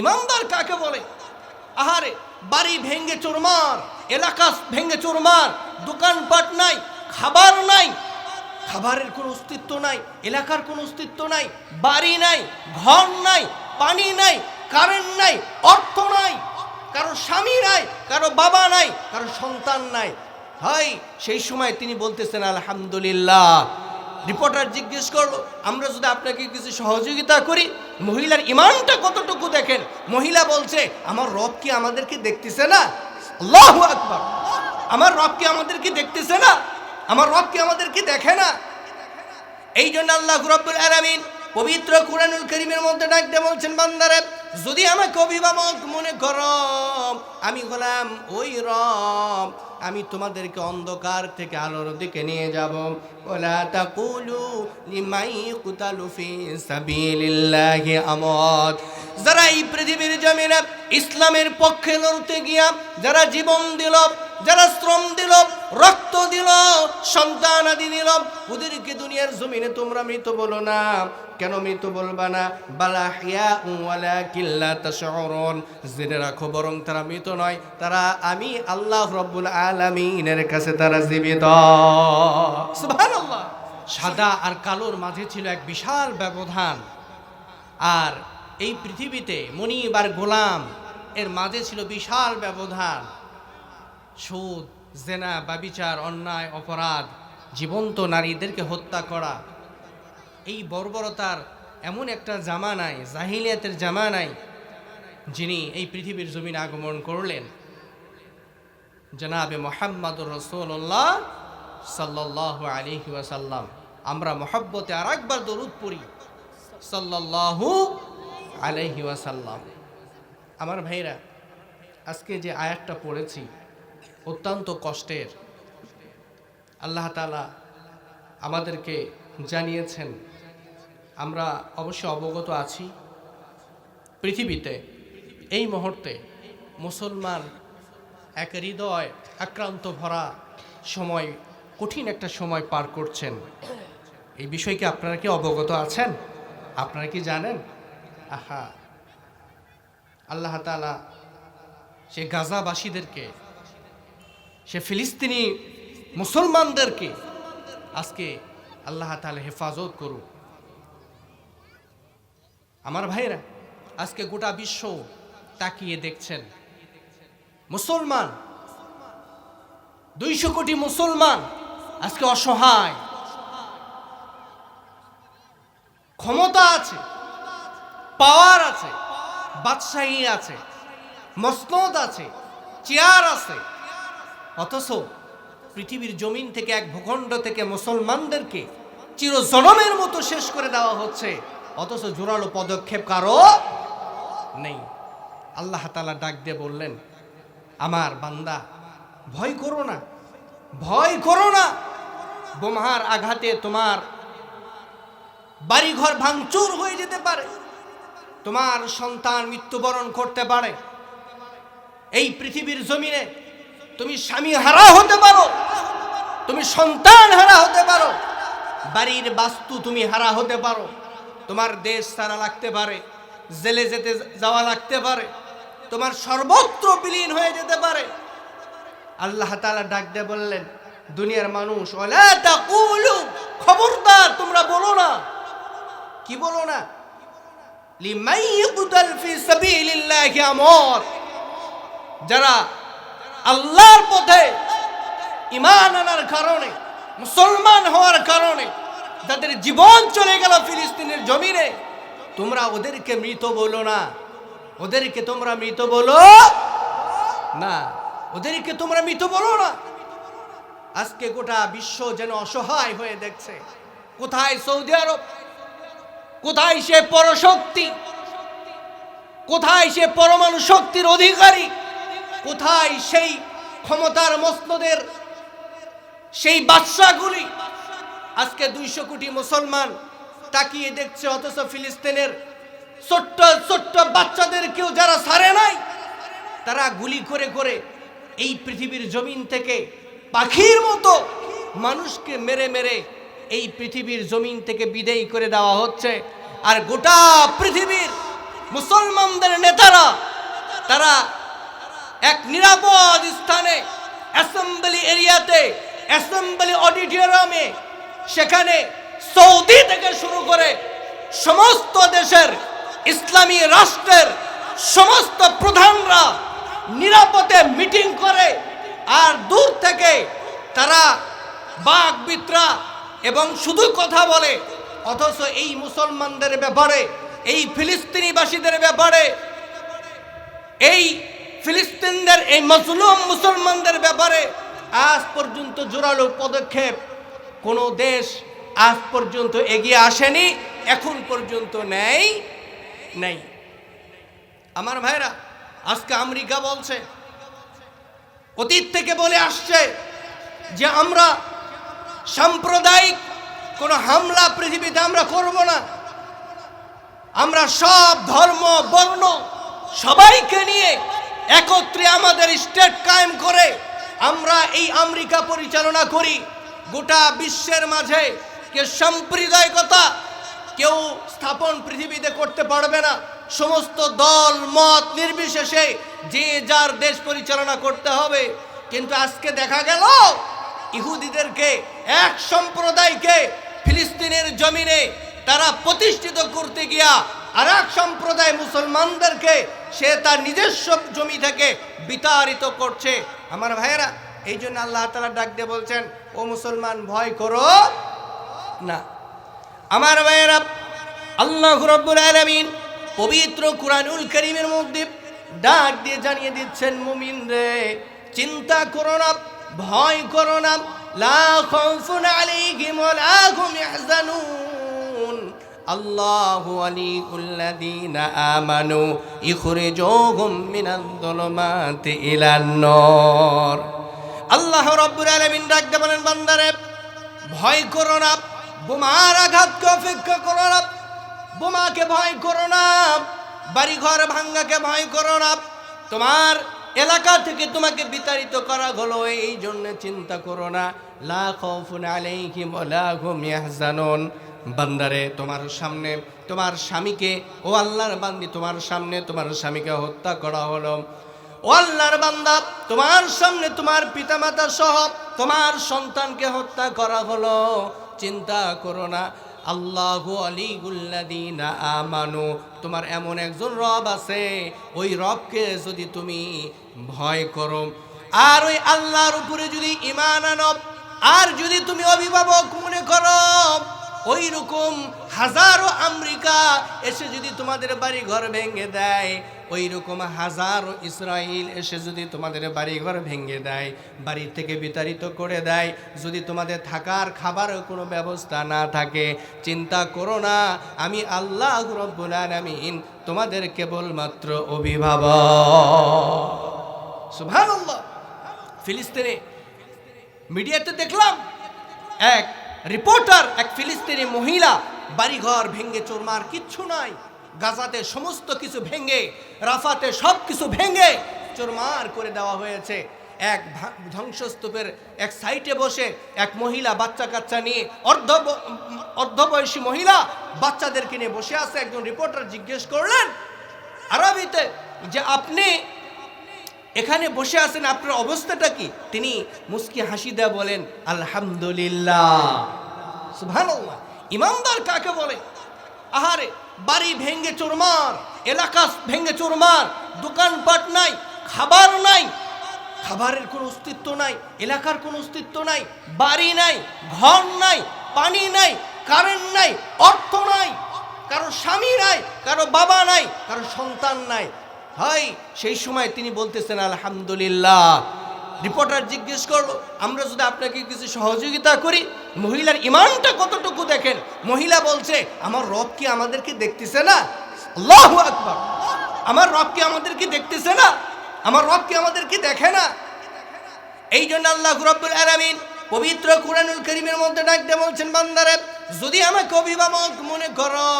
ইমানদার কাকে বলে? আহারে, বাড়ি ভেঙ্গে চোরমার, এলাকা ভেঙ্গে চোরমার, দোকানপাট নাই, খাবার নাই, খাবারের কোনো অস্তিত্ব নাই, এলাকার কোনো অস্তিত্ব নাই, বাড়ি নাই, ঘর নাই, পানি নাই, কারেন্ট নাই, অর্থ নাই, কারও স্বামী নাই, কারও বাবা নাই, কারও সন্তান নাই। হয় সেই সময় তিনি বলতেছেন, আলহামদুলিল্লাহ। রিপোর্টার জিজ্ঞেস করল, আমরা যদি আপনাকে কিছু সহযোগিতা করি, মহিলার ইমানটা কতটুকু দেখেন? মহিলা বলছে, আমার রব কি আমাদেরকে দেখতেছে না? আল্লাহু আকবার। আমার রব কি আমাদেরকে দেখতেছে না? আমার রব কি আমাদেরকে দেখে না? এই জন্য আল্লাহ রব্বুল আলামিন পবিত্র কুরআনুল করিমের মধ্যে ডাক দিয়ে বলছেন, বান্দারে যদি আমাকে অভিভাবক মনে করো, আমি হলাম ওই রব, আমি তোমাদেরকে অন্ধকার থেকে আলোর দিকে নিয়ে যাব। ওলা তাকুলু লিমাই কুতালু ফি সাবিলিল্লাহি আমত যারা এই পৃথিবীর জমিনে ইসলামের পক্ষে লড়তে গিয়া, যারা জীবন দিল, যারা শ্রম দিল রক্ত দিল, সন্তান আদি দিল। ওদেরকে দুনিয়ার জমিনে তোমরা মৃত বলো না। কেন মৃত বলবা না? বালা হিয়া ওয়ালা কিল্লা তাশউরুন। জেনে রাখো, বরং তারা মৃত নয়। তারা আমি, আল্লাহ রব্বুল আলামিনের কাছে তারা জীবিত। সাদা আর কালোর মাঝে ছিল এক বিশাল ব্যবধান। আর এই পৃথিবীতে মনিব আর গোলাম, এর মাঝে ছিল বিশাল ব্যবধান। সুদ জেনা বাবিচার অন্যায়, অপরাধ, জীবন্ত নারীদেরকে হত্যা করা। এই বর্বরতার এমন একটা জামানায়, জাহিলিয়াতের জামানায় যিনি এই পৃথিবীর জমিনে আগমন করলেন। জনাবে মোহাম্মদুর রসুল্লাহ সাল্লাহ আলিহি ওয়াসাল্লাম। আমরা মোহাব্বতে আর একবার দরুদ পড়ি। সাল্লাল্লাহু আলাইহি ওয়াসাল্লাম। আমার ভাইরা, আজকে যে আয়াতটা পড়েছি অত্যন্ত কষ্টের। আল্লাহ তালা আমাদেরকে জানিয়েছেন, আমরা অবশ্য অবগত আছি, পৃথিবীতে এই মুহূর্তে মুসলমান এক হৃদয় আক্রান্ত ভরা সময়, কঠিন একটা সময় পার করছেন। এই বিষয়ে কি আপনারা কি অবগত আছেন? আপনারা কি জানেন? আহা! আল্লাহ তালা সে গাজাবাসীদেরকে সে ফিলিস্তিনি মুসলমানদেরকে আজকে আল্লাহ তালা হেফাজত করুক। আমার ভাইরা আজকে গোটা বিশ্ব তাকিয়ে দেখছেন। মুসলমান, দুইশো কোটি মুসলমান আজকে অসহায়। ক্ষমতা আছে, পাওয়ার আছে, বাদশাহী আছে, মসনদ আছে, চেয়ার আছে অথচ পৃথিবীর জমিন থেকে এক ভূখণ্ড থেকে মুসলমানদেরকে চিরজনমের মতো শেষ করে দেওয়া হচ্ছে। অথচ জোরালো পদক্ষেপ কারও নেই। আল্লাহ তালা ডাক দিয়ে বললেন, আমার বান্দা, ভয় করো না, ভয় করো না। বোমার আঘাতে তোমার বাড়িঘর ভাঙচুর হয়ে যেতে পারে। তোমার সন্তান মৃত্যুবরণ করতে পারে। এই পৃথিবীর জমিনে তুমি স্বামী হারা হতে পারো। তুমি সন্তান হারা হতে পারো। বাড়ির বাস্তু তুমি হারা হতে পারো। তোমার দেশ সারা লাগতে পারে, জেলে যেতে যাওয়া লাগতে পারে। তোমার সর্বত্র বিলীন হয়ে যেতে পারে। আল্লাহ তাআলা ডাক দিয়ে বললেন, দুনিয়ার মানুষ খবরদার, তোমরা বলো না। কি বলো না? যারা আল্লাহর পথে ইমান আনার কারণে, মুসলমান হওয়ার কারণে, যাদের জীবন চলে গেল ফিলিস্তিনের জমিনে, তোমরা ওদেরকে মৃত বলো না। ওদেরকে তোমরা মৃত বলো না। ওদেরকে তোমরা মৃত বলো না। আজকে গোটা বিশ্ব যেন অসহায় হয়ে দেখছে। কোথায় সৌদি আরব? কোথায় সে পরশক্তি? কোথায় সে পরমাণু শক্তির অধিকারী? কোথায় সেই ক্ষমতার মসনদের, সেই বাদশাগুলি আজকে দুইশো কোটি মুসলমান তাকিয়ে দেখছে, অথচ ফিলিস্তিনের ছোট্ট ছোট্ট বাচ্চাদের কেউ যারা সারে নাই, তারা গুলি করে করে এই পৃথিবীর জমিন থেকে পাখির মতো মানুষকে মেরে মেরে এই পৃথিবীর জমিন থেকে বিদায়ী করে দেওয়া হচ্ছে। আর গোটা পৃথিবীর মুসলমানদের নেতারা, তারা এক নিরাপদ স্থানে অ্যাসেম্বলি এরিয়াতে অ্যাসেম্বলি অডিটোরিয়ামে সেখানে সৌদি থেকে শুরু করে সমস্ত দেশের ইসলামী রাষ্ট্রের সমস্ত প্রধানরা নিরাপদে মিটিং করে আর দূর থেকে তারা বাঘ বিত্রা এবং শুধু কথা বলে, অথচ এই মুসলমানদের ব্যাপারে, এই ফিলিস্তিনিবাসীদের ব্যাপারে, এই ফিলিস্তিনদের এই মজলুম মুসলমানদের ব্যাপারে আজ পর্যন্ত জোরালো পদক্ষেপ কোনো দেশ আজ পর্যন্ত এগিয়ে আসেনি, এখন পর্যন্ত নেই নেই। আমার ভাইরা, আজকে আমেরিকা বলছে, অতীত থেকে বলে আসছে যে আমরা সাম্প্রদায়িক কোনো হামলা পৃথিবীতে আমরা করব না। আমরা সব ধর্ম, বর্ণ সবাইকে নিয়ে একত্রে আমাদের স্টেট কায়েম করে আমরা এই আমেরিকা পরিচালনা করি। গোটা বিশ্বের মাঝে কে সাম্প্রদায়িকতা কেউ স্থাপন পৃথিবীতে করতে পারবে না। সমস্ত দল, মত নির্বিশেষে যে যার দেশ পরিচালনা করতে হবে। কিন্তু আজকে দেখা গেল ইহুদিদেরকে, এক সম্প্রদায়কে ফিলিস্তিনের জমিনে তারা প্রতিষ্ঠিত করতে গিয়া আর সম্প্রদায় মুসলমানদেরকে সে তার নিজস্ব জমি থেকে বিতাড়িত করছে। আমার ভাইয়েরা, এই জন্য আল্লাহ তালা ডাক দিয়ে বলছেন, ও মুসলমান, ভয় করো না। আমার ভাইয়েরা, আল্লাহ রব্বুল আলামিন পবিত্র কুরআনুল করিমের মধ্যে ডাক দিয়ে জানিয়ে দিচ্ছেন, মুমিন রে, চিন্তা করো না, ভয় করো না। লা খাউফুন আলাইহিম ওয়া লা হুম আল্লাহু আলিউল্লাযীনা আমানু ইখরিজুহুম মিনাল যুলুমাতি ইলান নূর। আল্লাহ রাব্বুল আলামিন ডাক দিয়ে বলেন, বান্দারে, ভয় করো না। বোমার আঘাতকে অপেক্ষা করো না। বোমাকে ভয় করো না। বাড়িঘর ভাঙ্গাকে ভয় করো না। তোমার এলাকা থেকে তোমাকে বিতাড়িত করা হলো এই জন্য চিন্তা করো না। লা খাউফুন আলাইহিম ওয়া লা হুম ইয়াহজানুন। বান্দারে, তোমার সামনে, তোমার স্বামীকে, ও আল্লাহর বান্দি, তোমার সামনে, তোমার স্বামীকে হত্যা করা হলো। ও আল্লাহর বান্দা, তোমার সামনে তোমার পিতামাতা সহ তোমার সন্তানকে হত্যা করা হলো। চিন্তা করো না, আল্লাহু আলিগুল্লাদিনা আমানু, তোমার এমন একজন রব আছে, ওই রবকে যদি তুমি ভয় করো। আর ওই আল্লাহর উপরে যদি ইমান আনব আর যদি তুমি অভিভাবক মনে করো ওই রকম হাজারো আমেরিকা এসে যদি তোমাদের বাড়ি ঘর ভেঙে দেয় ওই রকম হাজারো ইসরায়েল এসে যদি তোমাদের বাড়ি ঘর ভেঙে দেয়, বাড়ি থেকে বিতাড়িত করে দেয়, যদি তোমাদের থাকার খাবারের কোনো ব্যবস্থা না থাকে, চিন্তা করো না, আমি আল্লাহ রব্বুল আলামিন তোমাদের কেবলমাত্র অভিভাবক। সুবহানাল্লাহ। ফিলিস্তিনে মিডিয়াতে দেখলাম, এক রিপোর্টার, এক ফিলিস্তিনি মহিলা, বাড়িঘর ভেঙে চোরমার কিচ্ছু নাই। গাজাতে সমস্ত কিছু ভেঙে, রাফাতে সব কিছু ভেঙে চোরমার করে দেওয়া হয়েছে। এক ধ্বংসস্তূপের এক সাইটে বসে এক মহিলা বাচ্চা কাচ্চা নিয়ে, অর্ধ অর্ধবয়সী মহিলা বাচ্চাদেরকে নিয়ে বসে আছে। একজন রিপোর্টার জিজ্ঞেস করলেন, আরবিতে যে আপনি এখানে বসে আছেন, আপনার অবস্থাটা কি? তিনি মুস্কি হাসি দেয়া বলেন, আলহামদুলিল্লাহ। সুবহানাল্লাহ। ইমানদার কাকে বলে? আহারে, বাড়ি ভেঙ্গে চোরমার, এলাকা ভেঙ্গে চোরমার, দোকানপাট নাই, খাবার নাই, খাবারের কোনো অস্তিত্ব নাই, এলাকার কোনো অস্তিত্ব নাই, বাড়ি নাই, ঘর নাই, পানি নাই, কারেন্ট নাই, অর্থ নাই, কারও স্বামী নাই, কারও বাবা নাই, কারও সন্তান নাই। হয় সেই সময় তিনি বলতেছেন, আলহামদুলিল্লাহ। রিপোর্টার জিজ্ঞেস করল, আমরা যদি আপনাকে কিছু সহযোগিতা করি, মহিলার ইমানটা কতটুকু দেখেন? মহিলা বলছে, আমার রব কি আমাদেরকে দেখতেছে না? আল্লাহ আকবার। আমার রব কি আমাদেরকে দেখতেছে না? আমার রব কি আমাদেরকে দেখে না? এই জন্য আল্লাহ রব্বুল আলামিন পবিত্র কুরআনুল করিমের মধ্যে ডাকতে বলছেন, বান্দারে যদি আমাকে অভিভাবক মনে করো,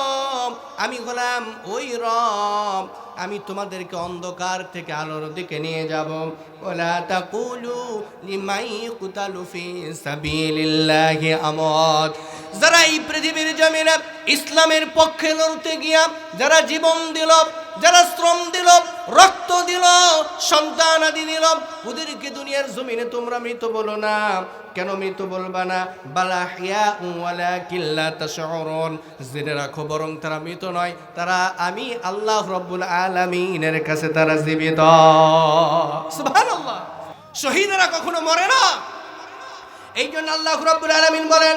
আমি হলাম ওই রব, আমি তোমাদেরকে অন্ধকার থেকে আলোর দিকে নিয়ে যাব। ওলা তাকুলু লিমাই কুতালু ফি সাবিলিল্লাহি আমত যারা এই পৃথিবীর জমিনে ইসলামের পক্ষে লড়তে গিয়া, যারা জীবন দিল যারা শ্রম দিল, রক্ত দিল, সন্তান আদি দিল, ওদেরকে দুনিয়ার জমিনে তোমরা মৃত বলো না। কেন মৃত বলবা না? বালাহিয়া ওয়ালা কিল্লা তাশউরুন। জেনে রাখো, বরং তারা মৃত নয়, তারা আমি আল্লাহ রব্বুল আলামিনের কাছে তারা জীবিত। শহীদরা কখনো মরে না? এই জন্য আল্লাহ রব্বুল আলামিন বলেন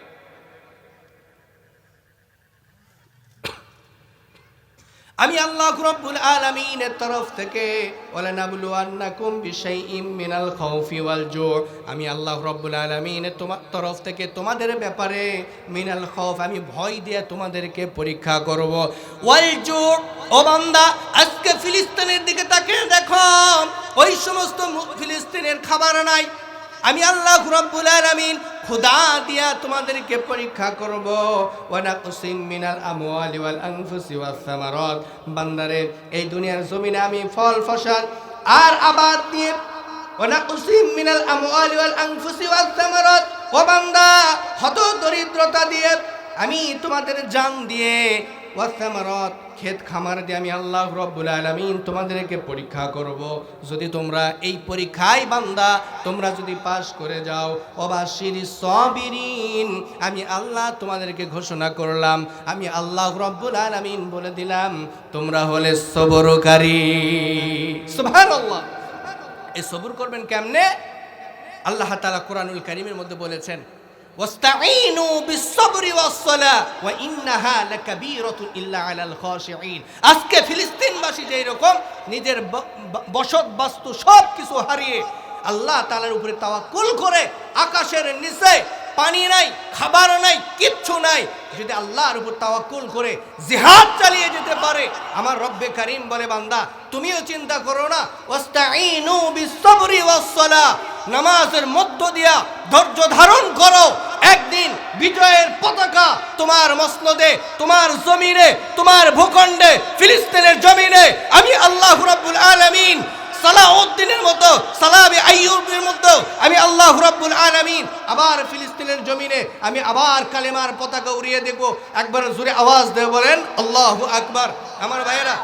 আমি আল্লাহ রব্বুল আলামিনের তরফ থেকে, ওয়ালানাবলুয়ান্নাকুম বিশাইইম মিনাল খাউফি ওয়াল জু আমি আল্লাহ রব্বুল আলামিনের তোমার তরফ থেকে তোমাদের ব্যাপারে মিনাল খাউফ, আমি ভয় দিয়ে তোমাদেরকে পরীক্ষা করব। ওয়াল জু ও বান্দা, আজকে ফিলিস্তিনের দিকে তাকিয়ে দেখো। ওই সমস্ত ফিলিস্তিনের খাবার নাই। আমি আল্লাহ রব্বুল আলামিন, খুদা দিয়া তোমাদেরকে পরীক্ষা করব। ওয়ানা কুসিম মিনাল আমওয়ালি ওয়াল আনফুসি ওয়াস সামারাত। বান্দারে, এই দুনিয়ার জমিনে আমি ফল, ফসল আর আবাদ দিয়ে ওয়ানা কুসিম মিনাল আমওয়ালি ওয়াল আনফুসি ওয়াস সামারাত। ও বান্দা হত দরিদ্রতা দিয়ে আমি তোমাদের জান দিয়ে ওয়াসামারত ক্ষেত খামার দিয়ে আমি আল্লাহ রব্বুল আলমিন তোমাদেরকে পরীক্ষা করব। যদি তোমরা এই পরীক্ষায় বান্দা, তোমরা যদি পাশ করে যাও, অবাসির সবিরিন, আমি আল্লাহ তোমাদেরকে ঘোষণা করলাম। আমি আল্লাহ রব্বুল আলমিন বলে দিলাম, তোমরা হলে সবরকারী। সুবহানাল্লাহ। এই সবর করবেন কেমনে? আল্লাহ তালা কোরআনুল কারীমের মধ্যে বলেছেন আজকে ফিলিস্তিনবাসী যেই রকম নিজের বসত বাস্তু সব কিছু হারিয়ে আল্লাহ তাআলার উপরে তাওয়াক্কুল করে আকাশের নিচে পানি নাই, খাবার নাই, কিচ্ছু নাই, যদি আল্লাহর উপর তাওয়াক্কুল করে জিহাদ চালিয়ে যেতে পারে, আমার রব্বে কারীম বলে বান্দা, তুমিও চিন্তা করো না, ওয়াস্তাঈনু বিসসবরি ওয়াসসালাহ। নামাজের মধ্য দিয়া ধৈর্য ধারণ করো। একদিন বিজয়ের পতাকা তোমার মসনদে, তোমার জমিনে, তোমার ভূখণ্ডে, ফিলিস্তিনের জমিনে, আমি আল্লাহ রাব্বুল আলামিন সালাউদ্দিনের মতো সালাবি আইয়ুবের মতো, আমি আল্লাহ রাব্বুল আলামিন আবার ফিলিস্তিনের জমিনে, আমি আবার কালেমার পতাকা উড়িয়ে দেখব একবার জোরে আওয়াজ দেব বলেন, আল্লাহু আকবার। আমার ভাইয়েরা,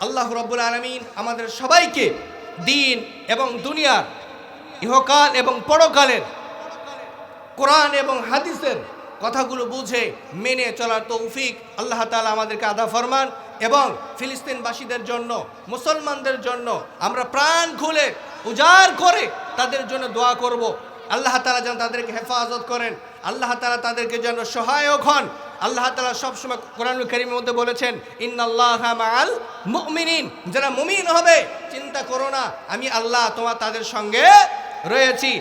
আল্লাহ রব্বুল আলমিন আমাদের সবাইকে দিন এবং দুনিয়ার ইহকাল এবং পরকালের কোরআন এবং হাদিসের কথাগুলো বুঝে, মেনে চলার তৌফিক আল্লাহ তালা আমাদেরকে আদা ফরমান এবং ফিলিস্তিনবাসীদের জন্য, মুসলমানদের জন্য আমরা প্রাণ খুলে উজাড় করে তাদের জন্য দোয়া করব। আল্লাহ তাআলা যেন তাদেরকে হেফাজত করেন। আল্লাহ তাআলা তাদেরকে যেন সহায়ক হন। আল্লাহ তালা সবসময় কোরআনুল কারীমের মধ্যে বলেছেন, ইন্নাল্লাহ যারা মুমিন হবে, চিন্তা করো না, আমি আল্লাহ তোমার তাদের সঙ্গে রয়েছি